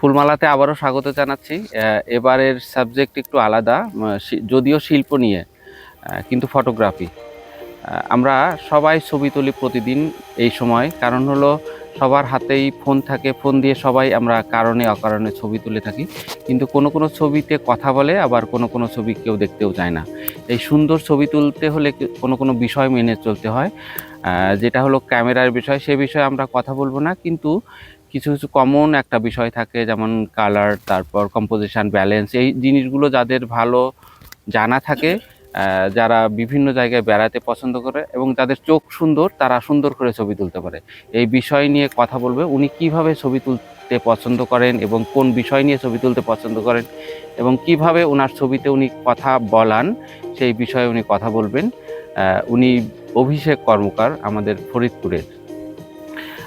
ফুলমালাতে আবারও স্বাগত জানাচ্ছি। এবারের সাবজেক্ট একটু আলাদা যদিও শিল্প নিয়ে কিন্তু ফটোগ্রাফি আমরা সবাই ছবি তুলি প্রতিদিন এই সময়। কারণ হলো সবার হাতেই ফোন থাকে ফোন দিয়ে সবাই আমরা কারণে, অকারণে ছবি তুলে থাকি। কিন্তু কোনো কোনো ছবিতে কথা বলে, আবার কোনো কোনো ছবি কেউ দেখতেও চায় না। এই সুন্দর ছবি তুলতে হলে কোনো কোনো বিষয় মেনে চলতে হয়। যেটা হলো ক্যামেরার বিষয়, সে বিষয়ে আমরা কথা বলব না। কিন্তু কিছু কিছু কমন একটা বিষয় থাকে, যেমন কালার তারপর কম্পোজিশন ব্যালেন্স এই জিনিসগুলো যাদের ভালো জানা থাকে যারা বিভিন্ন জায়গায় বেড়াতে পছন্দ করে এবং যাদের চোখ সুন্দর, তারা সুন্দর করে ছবি তুলতে পারে। এই বিষয় নিয়ে কথা বলবে, উনি কীভাবে ছবি তুলতে পছন্দ করেন এবং কোন বিষয় নিয়ে ছবি তুলতে পছন্দ করেন এবং কীভাবে ওনার ছবিতে উনি কথা বলান, সেই বিষয়ে উনি কথা বলবেন। উনি অভিষেক কর্মকার আমাদের ফরিদপুরের।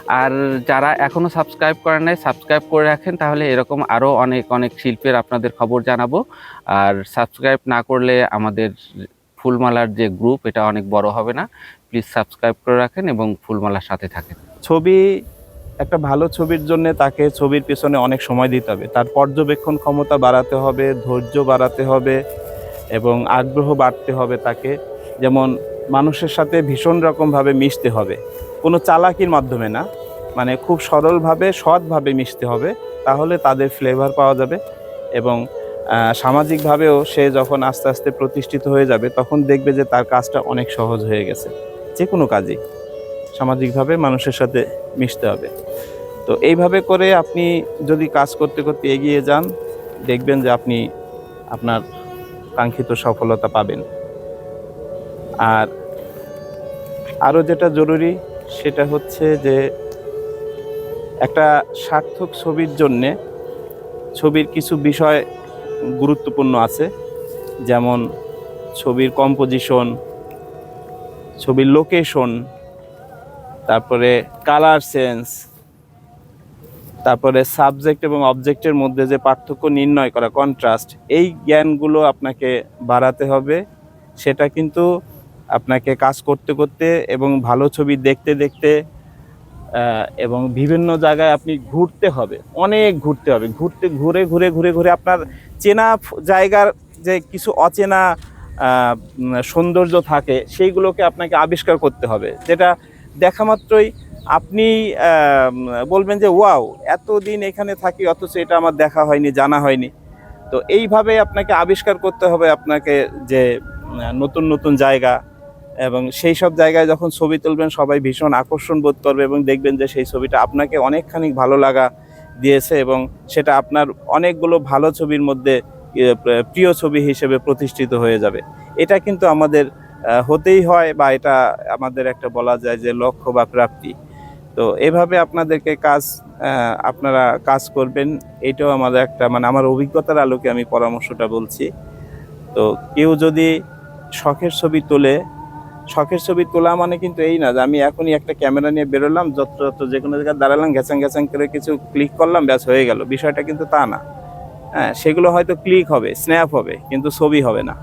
আর যারা এখনও সাবস্ক্রাইব করেন নাই সাবস্ক্রাইব করে রাখেন, তাহলে এরকম আরও অনেক অনেক শিল্পের আপনাদের খবর জানাব। আর সাবস্ক্রাইব না করলে আমাদের ফুলমালার যে গ্রুপ এটা অনেক বড় হবে না। প্লিজ সাবস্ক্রাইব করে রাখেন এবং ফুলমালার সাথে থাকেন। ছবি, একটা ভালো ছবির জন্য তাকে ছবির পেছনে অনেক সময় দিতে হবে। তার পর্যবেক্ষণ ক্ষমতা বাড়াতে হবে, ধৈর্য বাড়াতে হবে এবং আগ্রহ বাড়তে হবে তাকে। যেমন মানুষের সাথে ভীষণ রকমভাবে মিশতে হবে। কোনো চালাকির মাধ্যমে না। মানে খুব সরলভাবে, সৎভাবে মিশতে হবে, তাহলে তাদের ফ্লেভার পাওয়া যাবে এবং সামাজিকভাবেও সে যখন আস্তে আস্তে প্রতিষ্ঠিত হয়ে যাবে, তখন দেখবে যে তার কাজটা অনেক সহজ হয়ে গেছে। যে কোনো কাজই সামাজিকভাবে মানুষের সাথে মিশতে হবে। তো এইভাবে করে আপনি যদি কাজ করতে করতে এগিয়ে যান, দেখবেন যে আপনি আপনার কাঙ্ক্ষিত সফলতা পাবেন। আর আরও যেটা জরুরি, সেটা হচ্ছে যে একটা সার্থক ছবির জন্যে ছবির কিছু বিষয় গুরুত্বপূর্ণ আছে। যেমন ছবির কম্পোজিশন ছবির লোকেশন তারপরে কালার সেন্স তারপরে সাবজেক্ট এবং অবজেক্টের মধ্যে যে পার্থক্য নির্ণয় করা কন্ট্রাস্ট এই জ্ঞানগুলো আপনাকে বাড়াতে হবে। সেটা কিন্তু আপনাকে কাজ করতে করতে এবং ভালো ছবি দেখতে দেখতে এবং বিভিন্ন জায়গায় আপনি ঘুরতে হবে। অনেক ঘুরতে হবে। ঘুরতে, ঘুরে ঘুরে ঘুরে ঘুরে আপনার চেনা জায়গার যে কিছু অচেনা সৌন্দর্য থাকে, সেইগুলোকে আপনাকে আবিষ্কার করতে হবে। যেটা দেখা মাত্রই আপনি বলবেন যে, ওয়াও, এতদিন এখানে থাকি, অথচ এটা আমার দেখা হয়নি, জানা হয়নি। তো এইভাবে আপনাকে আবিষ্কার করতে হবে আপনাকে যে নতুন নতুন জায়গা। এবং সেই সব জায়গায় যখন ছবি তুলবেন, সবাই ভীষণ আকর্ষণ বোধ করবে এবং দেখবেন যে সেই ছবিটা আপনাকে অনেকখানি ভালো লাগা দিয়েছে এবং সেটা আপনার অনেকগুলো ভালো ছবির মধ্যে প্রিয় ছবি হিসেবে প্রতিষ্ঠিত হয়ে যাবে। এটা কিন্তু আমাদের হতেই হয় বা এটা আমাদের একটা বলা যায় যে লক্ষ্য বা প্রাপ্তি। তো এভাবে আপনাদেরকে কাজ আপনারা কাজ করবেন, এটাও আমাদের একটা মানে আমার অভিজ্ঞতার আলোকে আমি পরামর্শটা বলছি। তো কেউ যদি শখের ছবি তোলে শখের ছবি তোলা মানে কিন্তু এই না যে আমি এখনই একটা ক্যামেরা নিয়ে বেরোলাম যত যত যে কোনো জায়গায় দাঁড়ালাম ঘ্যাচাং ঘ্যাচাং করে কিছু ক্লিক করলাম, ব্যাস হয়ে গেল। বিষয়টা কিন্তু তা না। হ্যাঁ সেগুলো হয়তো ক্লিক হবে স্ন্যাপ হবে, কিন্তু ছবি হবে না।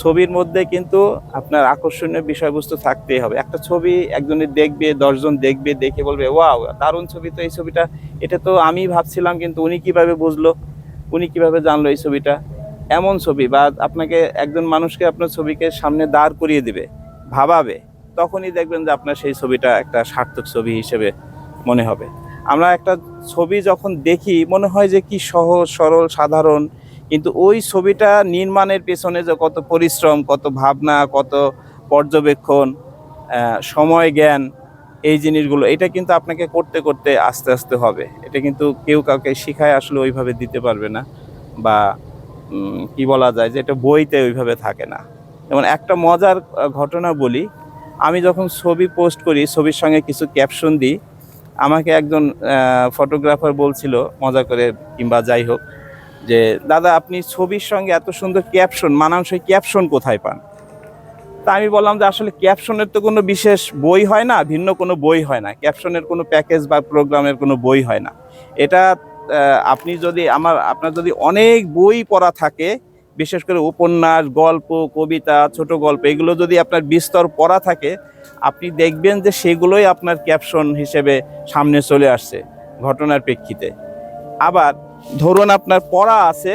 ছবির মধ্যে কিন্তু আপনার আকর্ষণীয় বিষয়বস্তু থাকতেই হবে। একটা ছবি একজনের দেখবে, দশজন দেখবে, দেখে বলবে, ওয়াও, দারুণ ছবি তো এই ছবিটা। এটা তো আমি ভাবছিলাম, কিন্তু উনি কীভাবে বুঝলো? উনি কীভাবে জানলো এই ছবিটা? এমন ছবি বা আপনাকে একজন মানুষকে আপনার ছবিকে সামনে দাঁড় করিয়ে দিবে। ভাবাবে, তখনই দেখবেন যে আপনার সেই ছবিটা একটা সার্থক ছবি হিসেবে মনে হবে। আমরা একটা ছবি যখন দেখি, মনে হয় যে কি সহজ, সরল, সাধারণ, কিন্তু ওই ছবিটা নির্মাণের পেছনে যে কত পরিশ্রম, কত ভাবনা, কত পর্যবেক্ষণ সময়, জ্ঞান, এই জিনিসগুলো, এটা কিন্তু আপনাকে করতে করতে আস্তে আস্তে হবে। এটা কিন্তু কেউ কাউকে শিখায় আসলে ওইভাবে দিতে পারবে না বা কি বলা যায় যে এটা বইতে ওইভাবে থাকে না। যেমন একটা মজার ঘটনা বলি। আমি যখন ছবি পোস্ট করি, ছবির সঙ্গে কিছু ক্যাপশন দিই, আমাকে একজন ফটোগ্রাফার বলছিল, মজা করে কিংবা যাই হোক, যে, দাদা, আপনি ছবির সঙ্গে এত সুন্দর ক্যাপশন মানানসই ক্যাপশন কোথায় পান? তা আমি বললাম যে, আসলে ক্যাপশনের তো কোনো বিশেষ বই হয় না, ভিন্ন কোনো বই হয় না। ক্যাপশনের কোনো প্যাকেজ বা প্রোগ্রামের কোনো বই হয় না। এটা আপনি যদি আমার, আপনার যদি অনেক বই পড়া থাকে বিশেষ করে উপন্যাস, গল্প, কবিতা, ছোট গল্প, এগুলো যদি আপনার বিস্তর পড়া থাকে, আপনি দেখবেন যে সেগুলোই আপনার ক্যাপশন হিসেবে সামনে চলে আসছে ঘটনার প্রেক্ষিতে। আবার ধরুন আপনার পড়া আছে,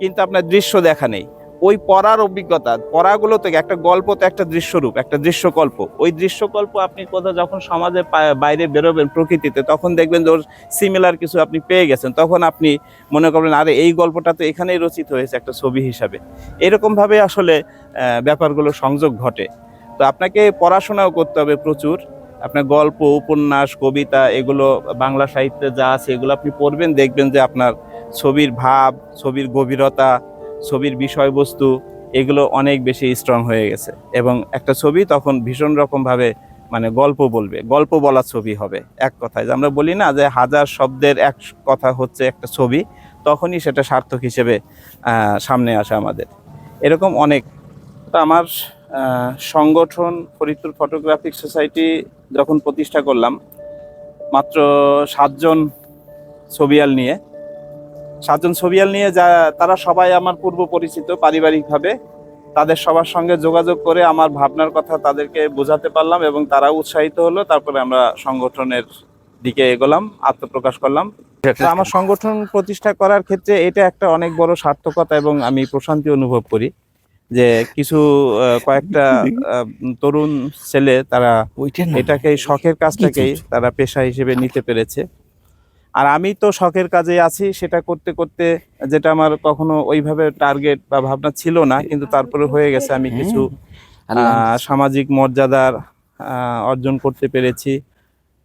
কিন্তু আপনার দৃশ্য দেখা নেই। ওই পড়ার অভিজ্ঞতা, পড়াগুলো থেকে একটা গল্প তো একটা দৃশ্যরূপ, একটা দৃশ্যকল্প। ওই দৃশ্যকল্প আপনি কোথাও যখন সমাজে বাইরে বেরোবেন প্রকৃতিতে, তখন দেখবেন যে ওর সিমিলার কিছু আপনি পেয়ে গেছেন। তখন আপনি মনে করবেন, আরে, এই গল্পটা তো এখানেই রচিত হয়েছে একটা ছবি হিসাবে। এরকমভাবে আসলে ব্যাপারগুলো সংযোগ ঘটে। তো আপনাকে পড়াশোনাও করতে হবে প্রচুর। আপনার গল্প, উপন্যাস, কবিতা, এগুলো বাংলা সাহিত্যে যা আছে, এগুলো আপনি পড়বেন, দেখবেন যে আপনার ছবির ভাব, ছবির গভীরতা ছবির বিষয়বস্তু, এগুলো অনেক বেশি স্ট্রং হয়ে গেছে। এবং একটা ছবি তখন ভীষণ রকমভাবে মানে গল্প বলবে, গল্প বলা ছবি হবে, এক কথায়। আমরা বলি না যে হাজার শব্দের এক কথা হচ্ছে একটা ছবি, তখনই সেটা সার্থক হিসেবে সামনে আসে আমাদের। এরকম অনেক। আমার সংগঠন ফরিদপুর ফটোগ্রাফিক সোসাইটি যখন প্রতিষ্ঠা করলাম, মাত্র সাতজন ছবিয়াল নিয়ে সাতজন ছবিয়াল নিয়ে যা তারা সবাই আমার পূর্ব পরিচিত পারিবারিকভাবে। তাদের সবার সঙ্গে যোগাযোগ করে আমার ভাবনার কথা তাদেরকে বোঝাতে পারলাম এবং তারা উৎসাহিত হলো তারপরে আমরা সংগঠনের দিকে এগোলাম আত্মপ্রকাশ করলাম। আমার সংগঠন প্রতিষ্ঠা করার ক্ষেত্রে এটা একটা অনেক বড় সার্থকতা এবং আমি প্রশান্তি অনুভব করি যে কিছু কয়েকটা তরুণ ছেলে তারা এটাকে শখের কাজটাকেই তারা পেশা হিসেবে নিতে পেরেছে। আর আমি তো শখের কাজে আছি সেটা করতে করতে যেটা আমার কখনো ওইভাবে টার্গেট বা ভাবনা ছিল না কিন্তু তারপরে হয়ে গেছে আমি কিছু সামাজিক মর্যাদার অর্জন করতে পেরেছি।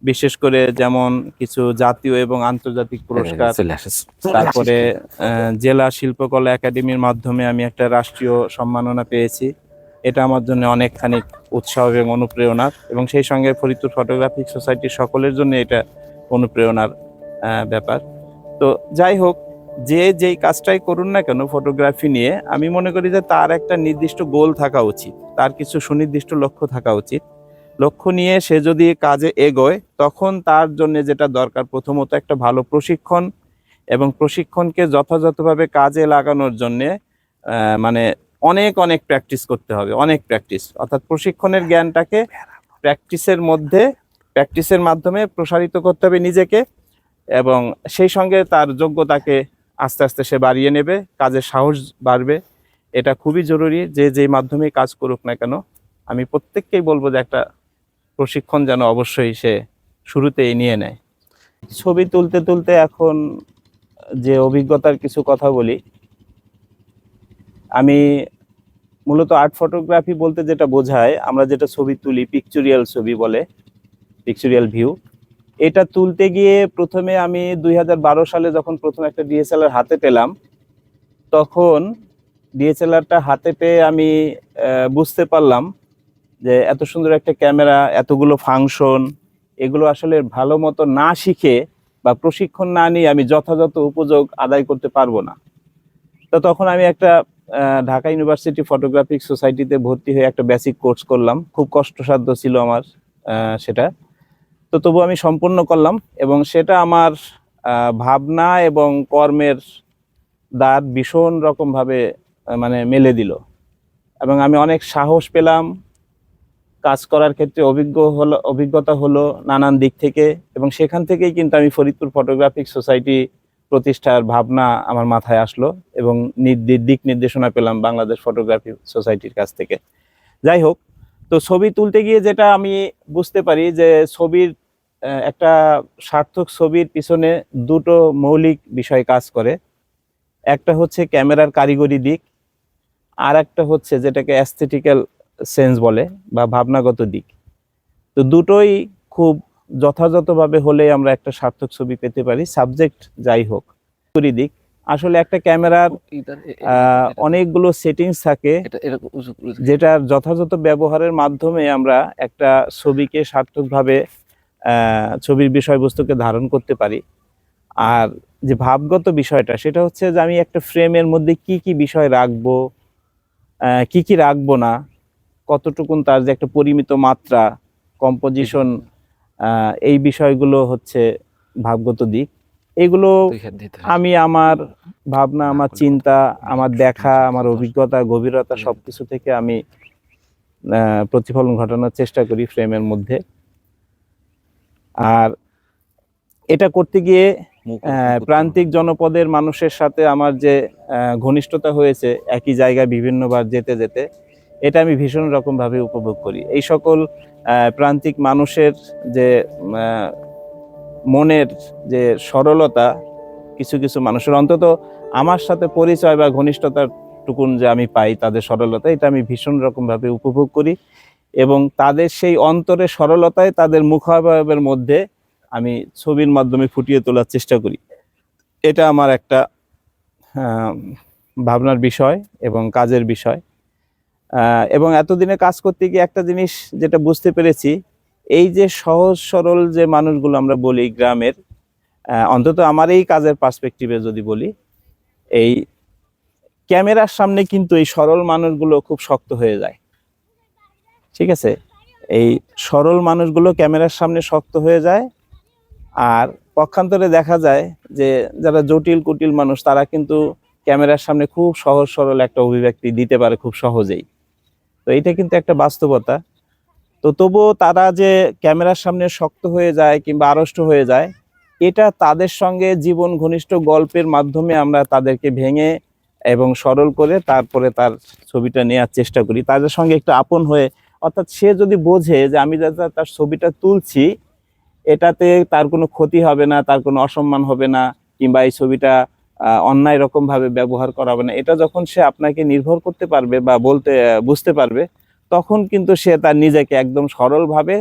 বিশেষ করে যেমন কিছু জাতীয় এবং আন্তর্জাতিক পুরস্কার তারপরে জেলা শিল্পকলা একাডেমির মাধ্যমে আমি একটা রাষ্ট্রীয় সম্মাননা পেয়েছি। এটা আমার জন্য অনেকখানি উৎসাহ এবং অনুপ্রেরণার এবং সেই সঙ্গে ফরিদপুর ফটোগ্রাফিক সোসাইটির সকলের জন্য এটা অনুপ্রেরণার ব্যাপার। তো যাই হোক, যে যেই কাজটাই করুন না কেন ফটোগ্রাফি নিয়ে, আমি মনে করি যে তার একটা নির্দিষ্ট গোল থাকা উচিত। তার কিছু সুনির্দিষ্ট লক্ষ্য থাকা উচিত। লক্ষ্য নিয়ে সে যদি কাজে এগোয়, তখন তার জন্য যেটা দরকার প্রথমত একটা ভালো প্রশিক্ষণ এবং প্রশিক্ষণকে যথাযথভাবে কাজে লাগানোর জন্যে মানে অনেক অনেক প্র্যাকটিস করতে হবে, অনেক প্র্যাকটিস অর্থাৎ প্রশিক্ষণের জ্ঞানটাকে প্র্যাকটিসের মধ্যে প্র্যাকটিসের মাধ্যমে প্রসারিত করতে হবে নিজেকে। এবং সেই সঙ্গে তার যোগ্যতাকে আস্তে আস্তে সে বাড়িয়ে নেবে, কাজের সাহস বাড়বে। এটা খুবই জরুরি যে যেই মাধ্যমে কাজ করুক না কেন, আমি প্রত্যেককেই বলব যে একটা প্রশিক্ষণ যেন অবশ্যই সে শুরুতেই নিয়ে নেয়। ছবি তুলতে তুলতে এখন যে অভিজ্ঞতার কিছু কথা বলি, আমি মূলত আর্ট ফটোগ্রাফি বলতে যেটা বোঝায়, আমরা যেটা ছবি তুলি পিকচুরিয়াল ছবি বলে পিকচুরিয়াল ভিউ এটা তুলতে গিয়ে প্রথমে আমি দুই হাজার বারো সালে যখন প্রথম একটা ডিএসএলআর হাতে পেলাম, তখন ডিএসএলআরটা হাতে পেয়ে আমি বুঝতে পারলাম যে এত সুন্দর একটা ক্যামেরা, এতগুলো ফাংশন, এগুলো আসলে ভালো মতো না শিখে বা প্রশিক্ষণ না নিয়ে আমি যথাযথ উপযোগ আদায় করতে পারব না। তো তখন আমি একটা ঢাকা ইউনিভার্সিটি ফটোগ্রাফিক সোসাইটিতে ভর্তি হয়ে একটা বেসিক কোর্স করলাম। খুব কষ্টসাধ্য ছিল আমার সেটা। তো তবু আমি সম্পূর্ণ করলাম এবং সেটা আমার ভাবনা এবং কর্মের দ্বার ভীষণ রকমভাবে মানে মেলে দিল। এবং আমি অনেক সাহস পেলাম, কাজ করার ক্ষেত্রে অভিজ্ঞ হলো, অভিজ্ঞতা হলো নানান দিক থেকে এবং সেখান থেকেই কিন্তু আমি ফরিদপুর ফটোগ্রাফিক সোসাইটি প্রতিষ্ঠার ভাবনা আমার মাথায় আসলো এবং দিক নির্দেশনা পেলাম বাংলাদেশ ফটোগ্রাফি সোসাইটির কাছ থেকে। যাই হোক, তো ছবি তুলতে গিয়ে যেটা আমি বুঝতে পারি যে ছবির একটা সার্থক ছবির পিছনে দুটো মৌলিক বিষয় কাজ করে। একটা হচ্ছে ক্যামেরার কারিগরি দিক আর একটা হচ্ছে যেটাকে অ্যাস্থেটিক্যাল সেন্স বলে বা ভাবনাগত দিক। তো দুটোই খুব যথাযথভাবে হলে আমরা একটা সার্থক ছবি পেতে পারি সাবজেক্ট যাই হোক। কারিগরি দিক আসলে একটা ক্যামেরার অনেকগুলো সেটিংস থাকে যেটার যথাযথ ব্যবহারের মাধ্যমে আমরা একটা ছবিকে সার্থকভাবে ছবির বিষয়বস্তুকে ধারণ করতে পারি। আর যে ভাবগত বিষয়টা সেটা হচ্ছে যে আমি একটা ফ্রেমের মধ্যে কি কি বিষয় রাখব কি কি রাখব না কতটুকুন তার যে একটা পরিমিত মাত্রা কম্পোজিশন এই বিষয়গুলো হচ্ছে ভাবগত দিক। এগুলো আমি আমার ভাবনা আমার চিন্তা আমার দেখা আমার অভিজ্ঞতা গভীরতা সবকিছু থেকে আমি প্রতিফলন ঘটানোর চেষ্টা করি ফ্রেমের মধ্যে। আর এটা করতে গিয়ে প্রান্তিক জনপদের মানুষের সাথে আমার যে ঘনিষ্ঠতা হয়েছে একই জায়গায় বিভিন্নবার যেতে যেতে এটা আমি ভীষণ রকমভাবে উপভোগ করি। এই সকল প্রান্তিক মানুষের যে মনের যে সরলতা কিছু কিছু মানুষের অন্তত আমার সাথে পরিচয় বা ঘনিষ্ঠতার টুকুন যে আমি পাই তাদের সরলতা এটা আমি ভীষণ রকমভাবে উপভোগ করি। এবং তাদের সেই অন্তরের সরলতায় তাদের মুখাবয়বের মধ্যে আমি ছবির মাধ্যমে ফুটিয়ে তোলার চেষ্টা করি। এটা আমার একটা ভাবনার বিষয় এবং কাজের বিষয়। এবং এতদিনে কাজ করতে গিয়ে একটা জিনিস যেটা বুঝতে পেরেছি, এই যে সহজ সরল যে মানুষগুলো আমরা বলি গ্রামের অন্তত আমার এই কাজের পার্সপেক্টিভে যদি বলি, এই ক্যামেরার সামনে কিন্তু এই সরল মানুষগুলো খুব শক্ত হয়ে যায়। ঠিক আছে? এই সরল মানুষগুলো ক্যামেরার সামনে শক্ত হয়ে যায় আর পক্ষান্তরে দেখা যায় যে যারা জটিল কুটিল মানুষ, তারা কিন্তু ক্যামেরার সামনে খুব সহজ সরল একটা অভিব্যক্তি দিতে পারে খুব সহজেই। তো এটা কিন্তু একটা বাস্তবতা। তো তবুও তারা যে ক্যামেরার সামনে শক্ত হয়ে যায় কিংবা আড়ষ্ট হয়ে যায়, এটা তাদের সঙ্গে জীবন ঘনিষ্ঠ গল্পের মাধ্যমে আমরা তাদেরকে ভেঙে এবং সরল করে তারপরে তার ছবিটা নেওয়ার চেষ্টা করি। তাদের সঙ্গে একটু আপন হয়ে অর্থাৎ সে যদি বোঝে যে আমি যাতে তার ছবিটা তুলছি, এটাতে তার কোনো ক্ষতি হবে না, তার কোনো অসম্মান হবে না, কিংবা এই ছবিটা অন্যায় রকমভাবে ব্যবহার করা হবে না। এটা যখন সে আপনাকে নির্ভর করতে পারবে বা বলতে বুঝতে পারবে, তখন কিন্তু সে তার নিজেকে একদম সরলভাবে,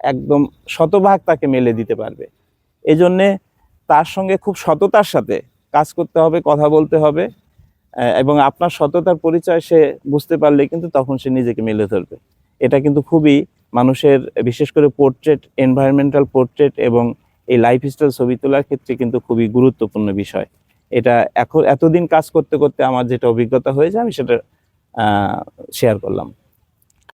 একদম শতভাগ তাকে মেলে দিতে পারবে। এই জন্যে তার সঙ্গে খুব সততার সাথে কাজ করতে হবে, কথা বলতে হবে এবং আপনার সততার পরিচয় সে বুঝতে পারলে কিন্তু তখন সে নিজেকে মেলে ধরবে। এটা কিন্তু খুবই মানুষের, বিশেষ করে পোর্ট্রেট এনভায়রনমেন্টাল পোর্ট্রেট এবং এই লাইফস্টাইল ছবি তোলার ক্ষেত্রে কিন্তু খুবই গুরুত্বপূর্ণ বিষয়। এটা এখন, এতদিন কাজ করতে করতে আমার যেটা অভিজ্ঞতা হয়েছে, আমি সেটা শেয়ার করলাম।